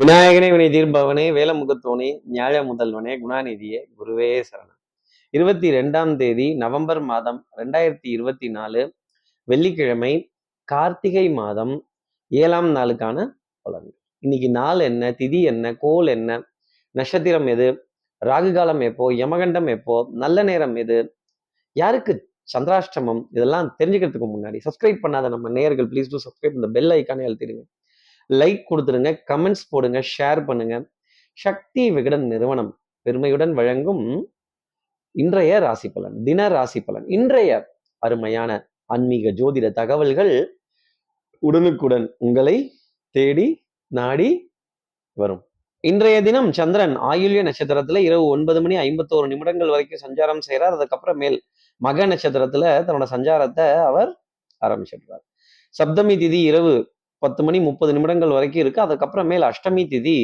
விநாயகனே வினை தீர்ப்பவனே வேலமுகத்தோனே ஞாழ முதல்வனே குணாநிதியே குருவே சரணம். இருபத்தி ரெண்டாம் தேதி நவம்பர் மாதம் ரெண்டாயிரத்தி இருபத்தி நாலு வெள்ளிக்கிழமை கார்த்திகை மாதம் ஏழாம் நாளுக்கான பலன்கள். இன்னைக்கு நாள் என்ன திதி என்ன கோல் என்ன நட்சத்திரம் எது ராகு காலம் எப்போ யமகண்டம் எப்போ நல்ல நேரம் எது யாருக்கு சந்திராஷ்டமம் இதெல்லாம் தெரிஞ்சுக்கிறதுக்கு முன்னாடி சப்ஸ்கிரைப் பண்ணாத நம்ம நேயர்கள் ப்ளீஸ் டூ சப்ஸ்கிரைப் இந்த பெல் ஐக்கானே அழுத்திடுங்க. லைக் கொடுத்துருங்க கமெண்ட்ஸ் போடுங்க ஷேர் பண்ணுங்க. சக்தி விகடன் நிறுவனம் பெருமையுடன் வழங்கும் இன்றைய ராசி பலன் தின ராசி பலன். இன்றைய அருமையான ஆன்மீக ஜோதிட தகவல்கள் உடனுக்குடன் உங்களை தேடி நாடி வரும். இன்றைய தினம் சந்திரன் ஆயுள்ய நட்சத்திரத்துல இரவு ஒன்பது மணி ஐம்பத்தோரு நிமிடங்கள் வரைக்கும் சஞ்சாரம் செய்கிறார் அதுக்கப்புறம் மேல் மக நட்சத்திரத்துல தன்னோட சஞ்சாரத்தை அவர் ஆரம்பிச்சிடுறார். சப்தமி திதி இரவு பத்து மணி முப்பது நிமிடங்கள் வரைக்கும் இருக்கு. அதுக்கப்புறம் மேல் அஷ்டமி திதி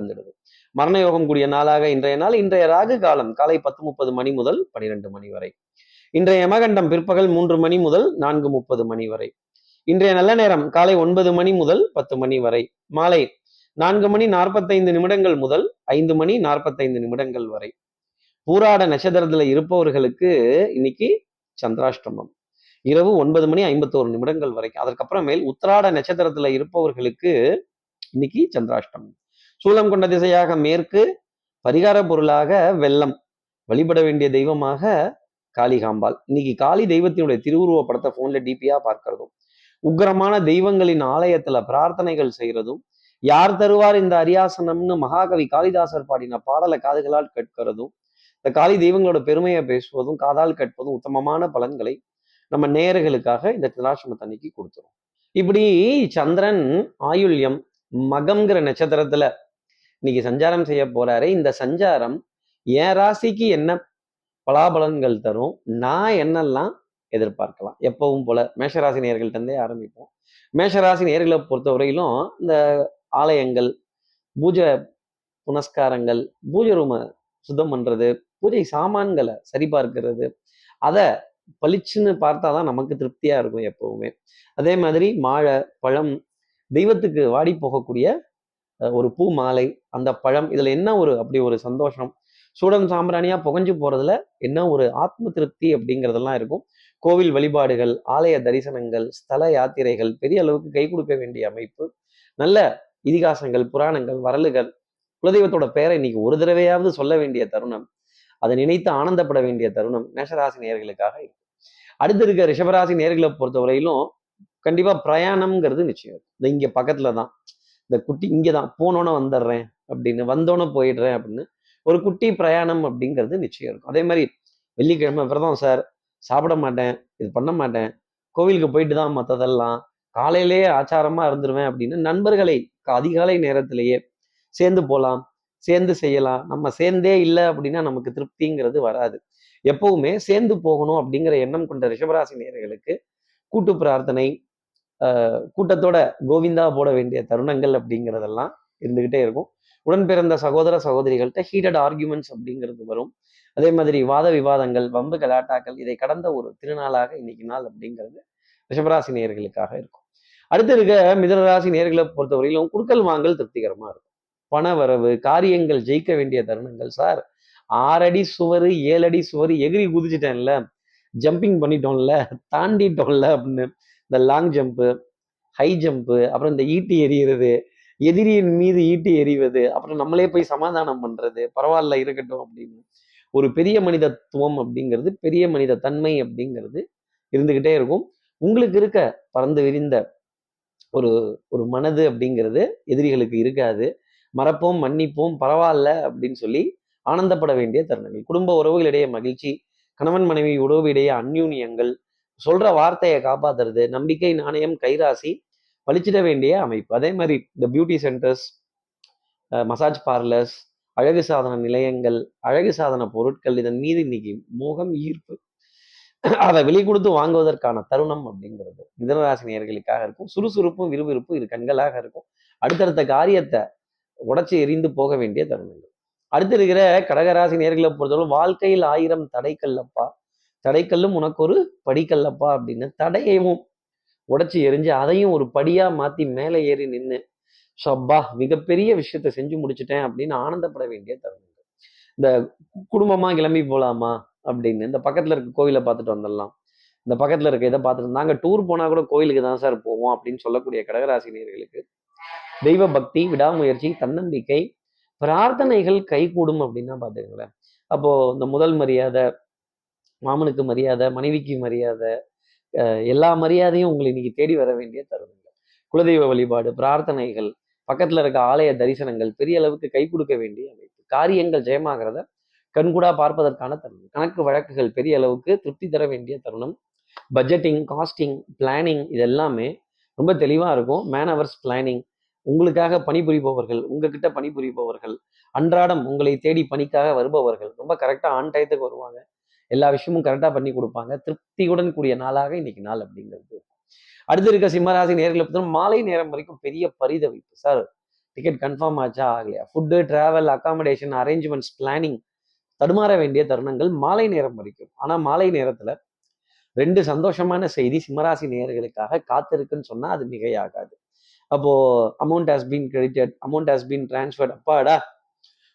வந்துடுது. மரண யோகம் கூடிய நாளாக இன்றைய நாள். இன்றைய ராகு காலம் காலை பத்து முப்பது மணி முதல் பனிரெண்டு மணி வரை. இன்றைய யமகண்டம் பிற்பகல் மூன்று மணி முதல் நான்கு முப்பது மணி வரை. இன்றைய நல்ல நேரம் காலை ஒன்பது மணி முதல் பத்து மணி வரை. மாலை நான்கு மணி நாற்பத்தைந்து நிமிடங்கள் முதல் ஐந்து மணி நாற்பத்தைந்து நிமிடங்கள் வரை. பூராட நட்சத்திரத்துல இருப்பவர்களுக்கு இன்னைக்கு சந்திராஷ்டமம். இரவு ஒன்பது மணி ஐம்பத்தோரு நிமிடங்கள் வரைக்கும். அதற்கப்புறமேல் உத்திராட நட்சத்திரத்துல இருப்பவர்களுக்கு இன்னைக்கு சந்திராஷ்டமம். சூலம் கொண்ட திசையாக மேற்கு பரிகார பொருளாக வெள்ளம். வழிபட வேண்டிய தெய்வமாக காளிகாம்பாள். இன்னைக்கு காளி தெய்வத்தினுடைய திருவுருவ படத்தை போன்ல டிபியா பார்க்கறதும் உக்கிரமான தெய்வங்களின் ஆலயத்துல பிரார்த்தனைகள் செய்யறதும் யார் தருவார் இந்த அரியாசனம்னு மகாகவி காளிதாசர் பாடின பாடலை காதுகளால் கேட்கிறதும் இந்த காளி தெய்வங்களோட பெருமையை பேசுவதும் காதால் கேட்பதும் உத்தமமான பலன்களை நம்ம நேர்களுக்காக இந்த சந்திராசிரமத்தன்னைக்கு கொடுத்துரும். இப்படி சந்திரன் ஆயுள்யம் மகம்ங்கிற நட்சத்திரத்துல இன்னைக்கு சஞ்சாரம் செய்ய போறாரு இந்த சஞ்சாரம் என் ராசிக்கு என்ன பலாபலன்கள் தரும் நான் என்னெல்லாம் எதிர்பார்க்கலாம்? எப்பவும் போல மேஷராசி நேர்கள்ட்ட இருந்தே ஆரம்பிப்போம். மேஷராசி நேர்களை பொறுத்த வரையிலும் இந்த ஆலயங்கள் பூஜை புனஸ்காரங்கள் பூஜை ரூமை சுத்தம் பண்றது பூஜை சாமான்களை சரிபார்க்கிறது அதை பளிச்சுன்னு பார்த்தா தான் நமக்கு திருப்தியாக இருக்கும் எப்பவுமே. அதே மாதிரி மாழை பழம் தெய்வத்துக்கு வாடி போகக்கூடிய ஒரு பூ மாலை அந்த பழம் இதுல என்ன ஒரு அப்படி ஒரு சந்தோஷம்? சூடம் சாம்பிராணியாக புகஞ்சு போறதுல என்ன ஒரு ஆத்ம திருப்தி அப்படிங்கிறதெல்லாம் இருக்கும். கோவில் வழிபாடுகள் ஆலய தரிசனங்கள் ஸ்தல யாத்திரைகள் பெரிய அளவுக்கு கை கொடுக்க வேண்டிய அமைப்பு நல்ல இதிகாசங்கள் புராணங்கள் வரலுகள் குலதெய்வத்தோட பெயரை இன்னைக்கு ஒரு தடவையாவது சொல்ல வேண்டிய தருணம். அதை நினைத்து ஆனந்தப்பட வேண்டிய தருணம் மேஷராசி நேர்களுக்காக இருக்கு. அடுத்து இருக்க ரிஷபராசி நேர்களை பொறுத்தவரையிலும் கண்டிப்பா பிரயாணம்ங்கிறது நிச்சயம் இந்த இங்க பக்கத்துல தான். இந்த குட்டி இங்கே தான். போனோன்னே வந்துடுறேன் அப்படின்னு வந்தோன்னே போயிடுறேன் அப்படின்னு ஒரு குட்டி பிரயாணம் அப்படிங்கிறது நிச்சயம் இருக்கும். அதே மாதிரி வெள்ளிக்கிழமை விரதம் சார். சாப்பிட மாட்டேன். இது பண்ண மாட்டேன். கோவிலுக்கு போயிட்டு தான் மற்றதெல்லாம் காலையிலேயே ஆச்சாரமா இருந்துருவேன் அப்படின்னு நண்பர்களை அதிகாலை நேரத்திலேயே சேர்ந்து போகலாம். சேர்ந்து செய்யலாம். நம்ம சேர்ந்தே இல்லை அப்படின்னா நமக்கு திருப்திங்கிறது வராது. எப்பவுமே சேர்ந்து போகணும் அப்படிங்கிற எண்ணம் கொண்ட ரிஷபராசி நேர்களுக்கு கூட்டு பிரார்த்தனை ஆஹ் கூட்டத்தோட கோவிந்தா போட வேண்டிய தருணங்கள் அப்படிங்கிறதெல்லாம் இருந்துகிட்டே இருக்கும். உடன் பிறந்த சகோதர சகோதரிகள்கிட்ட ஹீட்டட் ஆர்குமெண்ட்ஸ் அப்படிங்கிறது வரும். அதே மாதிரி வாத விவாதங்கள் வம்பு கலாட்டாக்கள் இதை கடந்த ஒரு திருநாளாக இன்னைக்கு நாள் அப்படிங்கிறது ரிஷபராசி நேர்களுக்காக இருக்கும். அடுத்து இருக்க மிதனராசி நேர்களை பொறுத்தவரையிலும் குடுக்கல் வாங்கல் திருப்திகரமா இருக்கும். பண வரவு காரியங்கள் ஜெயிக்க வேண்டிய தருணங்கள் சார். ஆறடி சுவர் ஏழடி சுவர் எகிரி குதிச்சிட்டேன்ல. ஜம்பிங் பண்ணிட்டோம்ல தாண்டிட்டோம்ல அப்படின்னு. இந்த லாங் ஜம்ப்பு ஹை ஜம்ப்பு அப்புறம் இந்த ஈட்டி எறிகிறது எதிரியின் மீது ஈட்டி எறிவது அப்புறம் நம்மளே போய் சமாதானம் பண்றது பரவாயில்ல இருக்கட்டும் அப்படின்னு. ஒரு பெரிய மனிதத்துவம் அப்படிங்கிறது பெரிய மனித தன்மை அப்படிங்கிறது இருந்துகிட்டே இருக்கும். உங்களுக்கு இருக்க பறந்து விரிந்த ஒரு ஒரு மனது அப்படிங்கிறது எதிரிகளுக்கு இருக்காது. மறப்போம் மன்னிப்போம் பரவாயில்ல அப்படின்னு சொல்லி ஆனந்தப்பட வேண்டிய தருணங்கள். குடும்ப உறவுகளிடையே மகிழ்ச்சி கணவன் மனைவி உறவு இடையே அந்யூன்யங்கள் சொல்ற வார்த்தையை காப்பாத்துறது நம்பிக்கை நாணயம் கைராசி பழிச்சிட வேண்டிய அமைப்பு. அதே மாதிரி இந்த பியூட்டி சென்டர்ஸ் மசாஜ் பார்லர்ஸ் அழகு சாதன நிலையங்கள் அழகு சாதன பொருட்கள் இதன் மீது இன்னைக்கு மோகம் ஈர்ப்பு. அதை வெளி கொடுத்து வாங்குவதற்கான தருணம் அப்படிங்கிறது. மிதனராசி இருக்கும். சுறுசுறுப்பும் விறுவிறுப்பும் இது கண்களாக இருக்கும். அடுத்தடுத்த காரியத்தை உடச்சி எரிந்து போக வேண்டிய தருணங்கள். அடுத்து இருக்கிற கடகராசி நேர்களை பொறுத்தவரை வாழ்க்கையில் ஆயிரம் தடைக்கல்லப்பா. தடைக்கல்லும் உனக்கு ஒரு படிக்கல்லப்பா அப்படின்னு தடையவும் உடச்சி எரிஞ்சு அதையும் ஒரு படியா மாத்தி மேலே ஏறி நின்று சப்பா மிகப்பெரிய விஷயத்த செஞ்சு முடிச்சிட்டேன் அப்படின்னு ஆனந்தப்பட வேண்டிய தருணங்கள். இந்த குடும்பமா கிளம்பி போலாமா அப்படின்னு இந்த பக்கத்துல இருக்க கோவிலை பார்த்துட்டு வந்துடலாம். இந்த பக்கத்துல இருக்க இதை பார்த்துட்டு நாங்கள் டூர் போனா கூட கோயிலுக்கு தான் சார் போவோம் அப்படின்னு சொல்லக்கூடிய கடகராசினியர்களுக்கு தெய்வ பக்தி விடாமுயற்சி தன்னம்பிக்கை பிரார்த்தனைகள் கைகூடும் அப்படின்னா பார்த்துக்கங்களேன் அப்போ இந்த முதல் மரியாதை மாமனுக்கு மரியாதை மனைவிக்கு மரியாதை எல்லா மரியாதையும் உங்களை இன்னைக்கு தேடி வர வேண்டிய தருணங்கள். குலதெய்வ வழிபாடு பிரார்த்தனைகள் பக்கத்துல இருக்க ஆலய தரிசனங்கள் பெரிய அளவுக்கு கை கொடுக்க வேண்டிய அமைப்பு. காரியங்கள் ஜெயமாகிறத கண்கூடா பார்ப்பதற்கான தருணம். கணக்கு வழக்குகள் பெரிய அளவுக்கு திருப்தி தர வேண்டிய தருணம். பட்ஜெட்டிங் காஸ்டிங் பிளானிங் இது எல்லாமே ரொம்ப தெளிவாக இருக்கும். மேன் அவர்ஸ் பிளானிங் உங்களுக்காக பணிபுரிபவர்கள் உங்ககிட்ட பணிபுரிபவர்கள் அன்றாடம் உங்களை தேடி பணிக்காக வருபவர்கள் ரொம்ப கரெக்டா ஆன் டயத்துக்கு வருவாங்க. எல்லா விஷயமும் கரெக்டா பண்ணி கொடுப்பாங்க. திருப்தியுடன் கூடிய நாளாக இன்னைக்கு நாள் அப்படிங்கிறது. அடுத்து இருக்க சிம்மராசி நேர்களை பார்த்தோம்னா மாலை நேரம் வரைக்கும் பெரிய பரிதவிப்பு. சார் டிக்கெட் கன்ஃபார்ம் ஆச்சா? ஆகலையா? Food travel accommodation arrangements planning தடுமாற வேண்டிய தருணங்கள் மாலை நேரம் வரைக்கும். ஆனா மாலை நேரத்துல ரெண்டு சந்தோஷமான செய்தி சிம்மராசி நேயர்களுக்காக காத்திருக்குன்னு சொன்னா அது மிகையாகாது. அப்போது amount has been credited amount has been transferred அப்பாடா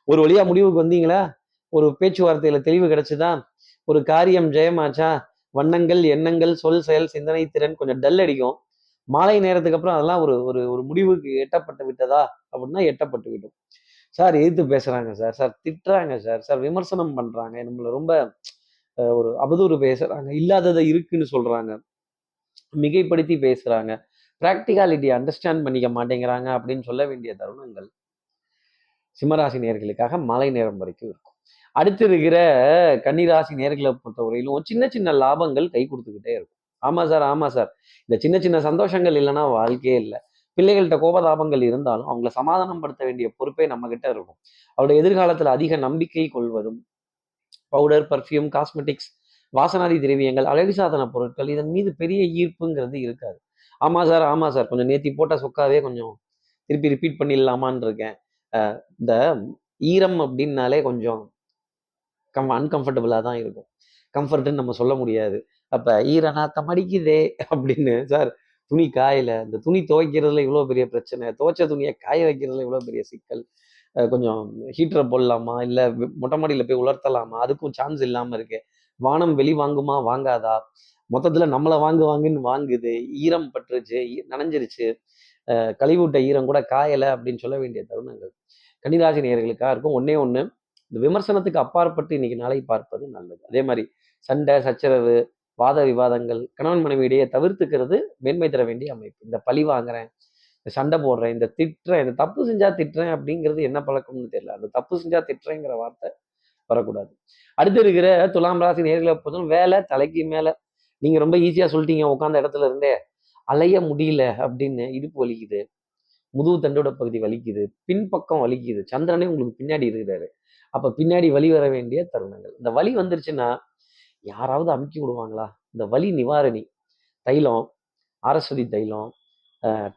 ஒரு வழியா முடிவுக்கு வந்தீங்களா? ஒரு பேச்சுவார்த்தையில் தெளிவு கிடைச்சுதா? ஒரு காரியம் ஜெயமாச்சா? வண்ணங்கள் எண்ணங்கள் சொல் செயல் சிந்தனை திறன் கொஞ்சம் டல் அடிக்கும். மாலை நேரத்துக்கு அப்புறம் அதெல்லாம் ஒரு ஒரு ஒரு முடிவுக்கு எட்டப்பட்டு விட்டதா? அப்படின்னா எட்டப்பட்டு விடும். சார் எதிர்த்து பேசுகிறாங்க சார். சார் திட்டுறாங்க சார். சார் விமர்சனம் பண்ணுறாங்க நம்மள ரொம்ப ஒரு அவதூறு பேசுகிறாங்க இல்லாததை இருக்குன்னு சொல்கிறாங்க மிகைப்படுத்தி பேசுகிறாங்க ப்ராக்டிகாலிட்டி அண்டர்ஸ்டாண்ட் பண்ணிக்க மாட்டேங்கிறாங்க அப்படின்னு சொல்ல வேண்டிய தருணங்கள் சிம்மராசி நேர்களுக்காக மாலை நேரம் வரைக்கும் இருக்கும். அடுத்து இருக்கிற கன்னிராசி நேர்களை பொறுத்தவரையிலும் சின்ன சின்ன லாபங்கள் கை கொடுத்துக்கிட்டே இருக்கும். ஆமாம் சார் ஆமாம் சார். இந்த சின்ன சின்ன சந்தோஷங்கள் இல்லைன்னா வாழ்க்கையே இல்லை. பிள்ளைகள்கிட்ட கோபதாபங்கள் இருந்தாலும் அவங்கள சமாதானம் படுத்த வேண்டிய பொறுப்பே நம்ம கிட்ட இருக்கும். அவருடைய எதிர்காலத்தில் அதிக நம்பிக்கை கொள்வதும் பவுடர் பர்ஃப்யூம் காஸ்மெட்டிக்ஸ் வாசனாதி திரவியங்கள் அழகு சாதன பொருட்கள் இதன் மீது பெரிய ஈர்ப்புங்கிறது இருக்காது. ஆமாம் சார் ஆமாம் சார். கொஞ்சம் நேத்தி போட்ட சொக்காவே கொஞ்சம் திருப்பி ரிப்பீட் பண்ணிடலாமான்னு இருக்கேன் இந்த ஈரம் அப்படின்னாலே கொஞ்சம் கம் அன்கம்ஃபர்டபுளாக தான் இருக்கும். கம்ஃபர்ட்டுன்னு நம்ம சொல்ல முடியாது. அப்போ ஈரநாத்தம் அடிக்குதே அப்படின்னு சார். துணி காயில இந்த துணி துவைக்கிறதுல இவ்வளோ பெரிய பிரச்சனை. துவைச்ச துணியை காய வைக்கிறதுல இவ்வளோ பெரிய சிக்கல். கொஞ்சம் ஹீட்டரை போடலாமா? இல்லை மொட்டை மாடியில் போய் உலர்த்தலாமா? அதுக்கும் சான்ஸ் இல்லாமல் இருக்கு. வானம் வெளி வாங்குமா வாங்காதா? மொத்தத்தில் நம்மளை வாங்கு வாங்குன்னு வாங்குது ஈரம் பட்டுருச்சு ஈ- நனைஞ்சிருச்சு. கழிவூட்ட ஈரம் கூட காயலை அப்படின்னு சொல்ல வேண்டிய தருணங்கள். கன்னிராசி நேர்களுக்காக இருக்கும் ஒன்னே ஒன்று இந்த விமர்சனத்துக்கு அப்பாற்பட்டு இன்னைக்கு நாளை பார்ப்பது நல்லது. அதே மாதிரி சண்டை சச்சரவு வாத விவாதங்கள் கணவன் மனைவியிடையே தவிர்த்துக்கிறது மேன்மை தர வேண்டிய அமைப்பு. இந்த பழி வாங்குறேன் இந்த சண்டை போடுறேன் இந்த திட்டுறேன் இந்த தப்பு செஞ்சா திட்டுறேன் அப்படிங்கிறது என்ன பழக்கம்னு தெரியல. அந்த தப்பு செஞ்சா திட்டுறேங்கிற வார்த்தை வரக்கூடாது. அடுத்து இருக்கிற துலாம் ராசி நேர்களை பொறுத்தவரை வேலை தலைக்கு மேலே நீங்க ரொம்ப ஈஸியா சொல்லிட்டீங்க உட்காந்த இடத்துல இருந்தே அலைய முடியல அப்படின்னு இடுப்பு வலிக்குது. முதுகு தண்டோட பகுதி வலிக்குது. பின்பக்கம் வலிக்குது. சந்திரனே உங்களுக்கு பின்னாடி இருக்கிறாரு. அப்ப பின்னாடி வலி வர வேண்டிய தருணங்கள். இந்த வலி வந்துருச்சுன்னா யாராவது அமுக்கி விடுவாங்களா? இந்த வலி நிவாரணி. தைலம் ஆரஸ்வதி தைலம்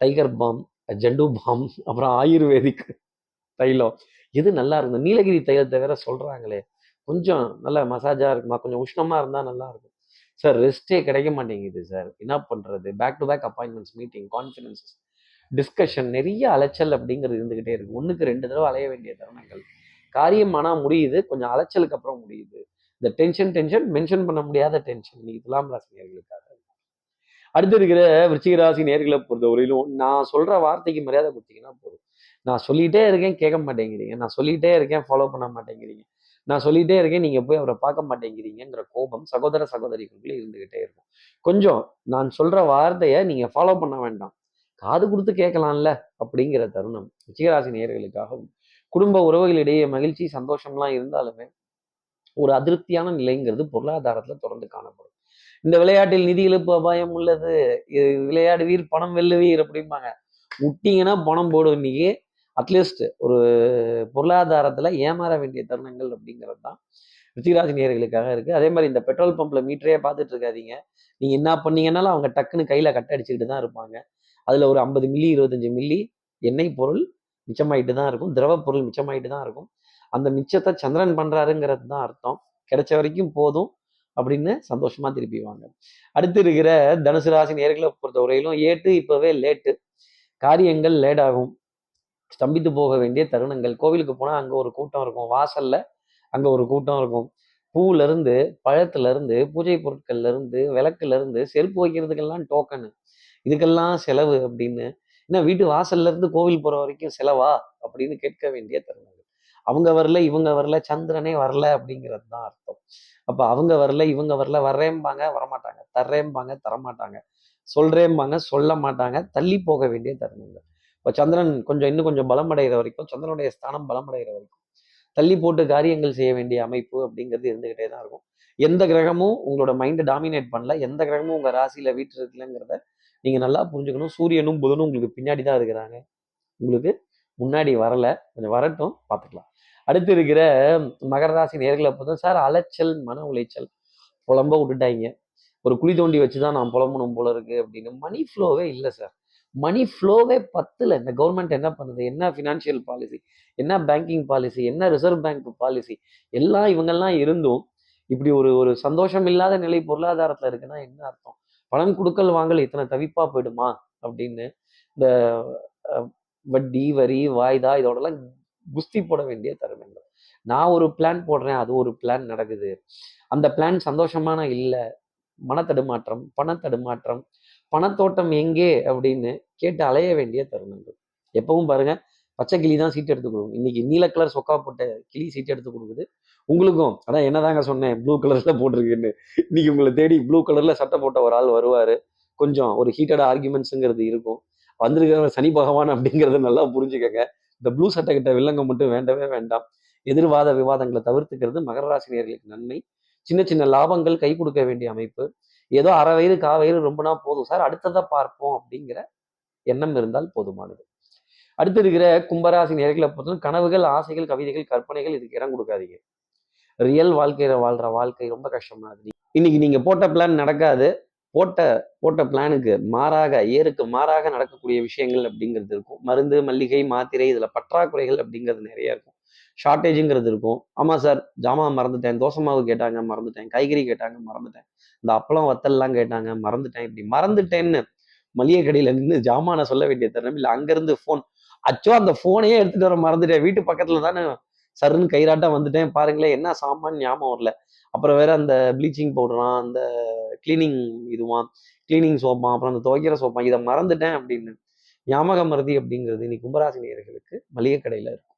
டைகர் பாம் ஜண்டு பாம் அப்புறம் ஆயுர்வேதிக் தைலம். எது நல்லா இருக்கும்? நீலகிரி தைலத்தை வேற சொல்றாங்களே. கொஞ்சம் நல்ல மசாஜா இருக்குமா? கொஞ்சம் உஷ்ணமா இருந்தா நல்லா இருக்கும். சார் ரெஸ்டே கிடைக்க மாட்டேங்குது சார். என்ன பண்ணுறது back to back appointments meeting conferences discussion நிறைய அலைச்சல் அப்படிங்கிறது இருந்துகிட்டே இருக்குது ஒன்றுக்கு ரெண்டு தடவை அலைய வேண்டிய தருணங்கள். காரியம் ஆனால் முடியுது கொஞ்சம் அலைச்சலுக்கு அப்புறம் முடியுது. இந்த டென்ஷன் டென்ஷன் மென்ஷன் பண்ண முடியாத டென்ஷன் இன்னைக்கு துலாம் ராசி நேர்களுக்காக. அடுத்து இருக்கிற விருச்சிக ராசி நேர்களை பொறுத்தவரையிலும் நான் சொல்கிற வார்த்தைக்கு மரியாதை கொடுத்தீங்கன்னா போதும். நான் சொல்லிகிட்டே இருக்கேன் கேட்க மாட்டேங்கிறீங்க. நான் சொல்லிகிட்டே இருக்கேன் ஃபாலோ பண்ண மாட்டேங்கிறீங்க. நான் சொல்லிட்டே இருக்கேன். நீங்க போய் அவரை பார்க்க மாட்டேங்கிறீங்கிற கோபம் சகோதர சகோதரிகளுக்குள்ளே இருந்துகிட்டே இருக்கும். கொஞ்சம் நான் சொல்ற வார்த்தையை நீங்க ஃபாலோ பண்ண வேண்டாம். காது கொடுத்து கேட்கலாம்ல அப்படிங்கிற தருணம். ரிச்சிகராசி நேர்களுக்காகவும் குடும்ப உறவுகளிடையே மகிழ்ச்சி சந்தோஷம்லாம் இருந்தாலுமே ஒரு அதிருப்தியான நிலைங்கிறது பொருளாதாரத்துல தொடர்ந்து காணப்படும். இந்த விளையாட்டில் நிதி இழப்பு அபாயம் உள்ளது. விளையாடுவீர் பணம் வெல்லுவீர் அப்படிம்பாங்க. விட்டீங்கன்னா பணம் போடும் இன்னைக்கு அட்லீஸ்ட் ஒரு பொருளாதாரத்தில் ஏமாற வேண்டிய தருணங்கள் அப்படிங்கிறது தான் ரிச்சிகராசி நேர்களுக்காக இருக்குது அதே மாதிரி இந்த பெட்ரோல் பம்பில் மீட்டரே பார்த்துட்டு இருக்காதீங்க. நீங்கள் என்ன பண்ணீங்கன்னாலும் அவங்க டக்குன்னு கையில் கட்ட அடிச்சுக்கிட்டு தான் இருப்பாங்க. அதில் ஒரு ஐம்பது மில்லி இருபத்தஞ்சி மில்லி எண்ணெய் பொருள் மிச்சமாயிட்டு தான் இருக்கும். திரவ பொருள் மிச்சமாயிட்டு தான் இருக்கும். அந்த மிச்சத்தை சந்திரன் பண்ணுறாருங்கிறது தான் அர்த்தம். கிடைச்ச வரைக்கும் போதும் அப்படின்னு சந்தோஷமா திருப்பிவாங்க அடுத்து இருக்கிற தனுசு ராசி நேர்களை பொறுத்தவரையிலும் ஏட்டு இப்பவே லேட்டு. காரியங்கள் லேட் ஆகும். ஸ்தம்பித்து போக வேண்டிய தருணங்கள். கோவிலுக்கு போனால் அங்கே ஒரு கூட்டம் இருக்கும். வாசல்ல அங்கே ஒரு கூட்டம் இருக்கும். பூவுல பழத்துலேருந்து பழத்துல இருந்து பூஜை பொருட்கள்ல இருந்து செருப்பு வைக்கிறதுக்கெல்லாம் டோக்கனு இதுக்கெல்லாம் செலவு அப்படின்னு. என்ன வீட்டு வாசல்ல இருந்து கோவில் போகிற வரைக்கும் செலவா? அப்படின்னு கேட்க வேண்டிய தருணங்கள். அவங்க வரல இவங்க வரல சந்திரனே வரல அப்படிங்கிறது தான் அர்த்தம். அப்போ அவங்க வரல இவங்க வரல வர்றேம்பாங்க வரமாட்டாங்க. தர்றேம்பாங்க தரமாட்டாங்க. சொல்றேம்பாங்க சொல்ல மாட்டாங்க. தள்ளி போக வேண்டிய தருணங்கள். இப்போ சந்திரன் கொஞ்சம் இன்னும் கொஞ்சம் பலம் அடைகிற வரைக்கும் சந்திரனுடைய ஸ்தானம் பலம் அடைகிற வரைக்கும். தள்ளி போட்டு காரியங்கள் செய்ய வேண்டிய அமைப்பு அப்படிங்கிறது இருந்துகிட்டே தான் இருக்கும். எந்த கிரகமும் உங்களோட மைண்டை டாமினேட் பண்ணல. எந்த கிரகமும் உங்கள் ராசியில் வீட்டு இருக்குல்லங்கிறத நீங்கள் நல்லா புரிஞ்சுக்கணும். சூரியனும் புதனும் உங்களுக்கு பின்னாடி தான் இருக்கிறாங்க. உங்களுக்கு முன்னாடி வரல. கொஞ்சம் வரட்டும் பார்த்துக்கலாம். அடுத்து இருக்கிற மகர ராசி நேர்களை பார்த்தா சார் அலைச்சல் மன உளைச்சல். புலம்ப விட்டுட்டாங்க ஒரு குழி தோண்டி வச்சு தான் நான் புலம்பணும் போல இருக்கு அப்படின்னு மணி ஃப்ளோவே இல்லை சார். மணி ஃப்ளோவே பத்தில். இந்த கவர்மெண்ட் என்ன பண்ணுது? என்ன ஃபினான்ஷியல் பாலிசி என்ன பேங்கிங் பாலிசி என்ன ரிசர்வ் பேங்க் பாலிசி எல்லாம் இவங்கெல்லாம் இருந்தும் இப்படி ஒரு ஒரு சந்தோஷம் இல்லாத நிலை பொருளாதாரத்தில் இருக்குன்னா என்ன அர்த்தம்? பணம் கொடுக்கல் வாங்கல் இத்தனை தவிப்பாக போயிடுமா? அப்படின்னு இந்த வட்டி வரி வாய்தா இதோடலாம் குஸ்தி போட வேண்டிய தருணங்கள் நான் ஒரு பிளான் போடுறேன் அது ஒரு பிளான் நடக்குது. அந்த பிளான் சந்தோஷமான இல்லை. மனத்தடுமாற்றம் பணத்தடுமாற்றம் பணத்தோட்டம் எங்கே அப்படின்னு கேட்டு அலைய வேண்டிய தருணங்கள். எப்பவும் பாருங்க பச்சை கிளி தான் சீட் எடுத்து கொடுக்கும். இன்னைக்கு நீல கலர் சொக்கா போட்ட கிளி சீட் எடுத்து கொடுக்குது. உங்களுக்கும் அதான் என்னதாங்க சொன்னேன் ப்ளூ கலர்ல போட்டிருக்குன்னு. இன்னைக்கு உங்களை தேடி ப்ளூ கலர்ல சட்டை போட்ட ஒரு ஆள் வருவார். கொஞ்சம் ஒரு ஹீட்டட் ஆர்குமெண்ட்ஸுங்கிறது இருக்கும். வந்திருக்கிற சனி பகவான் அப்படிங்கிறத நல்லா புரிஞ்சுக்கங்க. இந்த ப்ளூ சட்டை கிட்ட வில்லங்க மட்டும் வேண்டவே வேண்டாம். எதிர்வாத விவாதங்களை தவிர்த்துக்கிறது மகர ராசி நன்மை. சின்ன சின்ன லாபங்கள் கை கொடுக்க வேண்டிய அமைப்பு. ஏதோ அரை வயிறு கா வயிறு ரொம்பனா போதும் சார். அடுத்ததை பார்ப்போம் அப்படிங்கிற எண்ணம் இருந்தால் போதுமானது. அடுத்து இருக்கிற கும்பராசி நேர்களை பொறுத்தவரை கனவுகள் ஆசைகள் கவிதைகள் கற்பனைகள் இதுக்கு இடம் கொடுக்காதீங்க. ரியல் வாழ்க்கையில வாழ்ற வாழ்க்கை ரொம்ப கஷ்டமா இருக்கு. இன்னைக்கு நீங்க போட்ட பிளான் நடக்காது. போட்ட போட்ட பிளானுக்கு மாறாக ஏருக்கு மாறாக நடக்கக்கூடிய விஷயங்கள் அப்படிங்கிறது இருக்கும். மருந்து மல்லிகை மாத்திரை இதுல பற்றாக்குறைகள் அப்படிங்கிறது நிறைய இருக்கும். ஷார்ட்டேஜுங்கிறது இருக்கும். ஆமாம் சார் ஜாமான் மறந்துட்டேன் தோசை மாவு கேட்டாங்க மறந்துட்டேன் காய்கறி கேட்டாங்க மறந்துட்டேன். இந்த அப்பளம் வத்தல்லாம் கேட்டாங்க மறந்துட்டேன் இப்படி மறந்துட்டேன்னு மளிகை கடையில் நின்று ஜாமானை சொல்ல வேண்டிய தருணம் இல்லை. அங்கேருந்து ஃபோன் அச்சோ அந்த ஃபோனையே எடுத்துகிட்டு வர மறந்துட்டேன். வீட்டு பக்கத்தில் தானே சருன்னு கைராட்டம் வந்துட்டேன். பாருங்களேன் என்ன சாமான் ஞாபகம் வரல. அப்புறம் வேற அந்த ப்ளீச்சிங் பவுடரான் அந்த கிளீனிங் இதுவான் கிளீனிங் சோப்பான் அப்புறம் அந்த துவைக்கிற சோப்பான் இதை மறந்துட்டேன் அப்படின்னு ஞாபகம் மருதி அப்படிங்கிறது இன்னைக்கு கும்பராசினியர்களுக்கு மளிகை கடையில் இருக்கும்.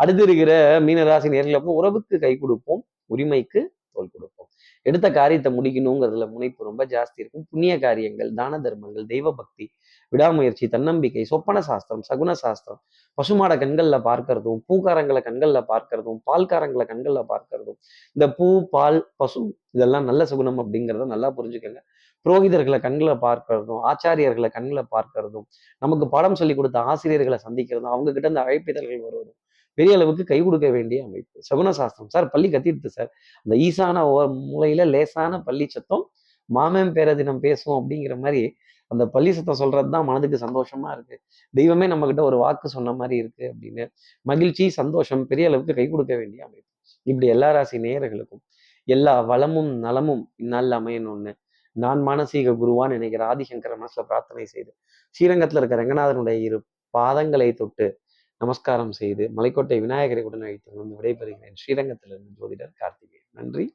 அடுத்து இருக்கிற மீனராசி நேர்கள் உறவுக்கு கை கொடுப்போம் உரிமைக்கு தோல் கொடுப்போம். எடுத்த காரியத்தை முடிக்கணுங்கிறதுல முனைப்பு ரொம்ப ஜாஸ்தி இருக்கும். புண்ணிய காரியங்கள் தான தர்மங்கள் தெய்வ பக்தி விடாமுயற்சி தன்னம்பிக்கை சொப்பன சாஸ்திரம் சகுன சாஸ்திரம் பசுமாட கண்கள்ல பார்க்கறதும் பூக்காரங்களை கண்கள்ல பார்க்கறதும் பால்காரங்களை கண்கள்ல பார்க்கறதும் இந்த பூ பால் பசு இதெல்லாம் நல்ல சகுனம் அப்படிங்கிறத நல்லா புரிஞ்சுக்கோங்க. புரோகிதர்களை கண்களை பார்க்கறதும் ஆச்சாரியர்களை கண்களை பார்க்கறதும் நமக்கு பாடம் சொல்லி கொடுத்த ஆசிரியர்களை சந்திக்கிறதும் அவங்க கிட்ட இந்த அழைப்பிதழ்கள் வருவதும் பெரிய அளவுக்கு கை கொடுக்க வேண்டிய அமைப்பு. சகுன சாஸ்திரம் சார் பள்ளி கத்திடுது சார். அந்த ஈசான ஓ- மூலையில லேசான பள்ளி சத்தம் மாமன் பேரதினம் பேசுவோம் அப்படிங்கிற மாதிரி அந்த பள்ளி சத்தம் சொல்றது தான் மனதுக்கு சந்தோஷமா இருக்கு. தெய்வமே நம்ம கிட்ட ஒரு வாக்கு சொன்ன மாதிரி இருக்கு அப்படின்னு. மகிழ்ச்சி சந்தோஷம் பெரிய அளவுக்கு கை கொடுக்க வேண்டிய அமைப்பு. இப்படி எல்லா ராசி நேயர்களுக்கும் எல்லா வளமும் நலமும் இந்நாளில் அமையணும்னு நான் மானசீக குருவான்னு நினைக்கிற ஆதிசங்கர மனசுல பிரார்த்தனை செய்து ஸ்ரீரங்கத்துல இருக்க ரங்கநாதனுடைய இரு பாதங்களை தொட்டு நமஸ்காரம் செய்து மலைக்கோட்டை விநாயகரை உடன் அழைத்து வந்து விடைபெறுகிறேன். ஸ்ரீரங்கத்திலிருந்து ஜோதிடர் கார்த்திகேயன் நன்றி.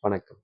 வணக்கம்.